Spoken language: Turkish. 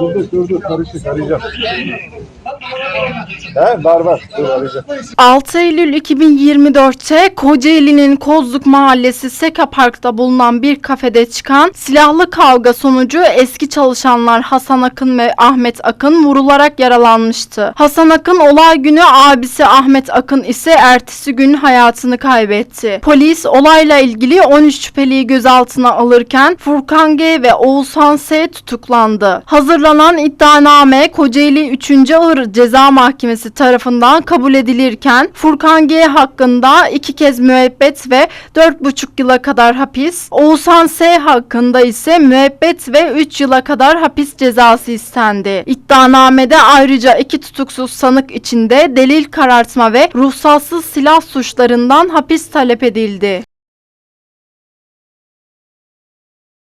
Dur dur dur dur arayacağım. He var var dur arayacağım. 6 Eylül 2024'te Kocaeli'nin Kozluk Mahallesi Seka Park'ta bulunan bir kafede çıkan silahlı kavga sonucu eski çalışanlar Hasan Akın ve Ahmet Akın vurularak yaralanmıştı. Hasan Akın olay günü abisi Ahmet Akın ise ertesi gün hayatını kaybetti. Polis olayla ilgili 13 şüpheliyi gözaltına alırken Furkan G ve Oğuzhan S tutuklandı. Hazırlanan iddianame Kocaeli 3. Ağır Ceza Mahkemesi tarafından kabul edilirken Furkan G hakkında iki kez müebbet ve 4,5 yıla kadar hapis, Oğuzhan S hakkında ise müebbet ve 3 yıla kadar hapis cezası istendi. İddianamede ayrıca iki tutuksuz sanık içinde delil karartma ve ruhsatsız silah suçlarından hapis talep edildi.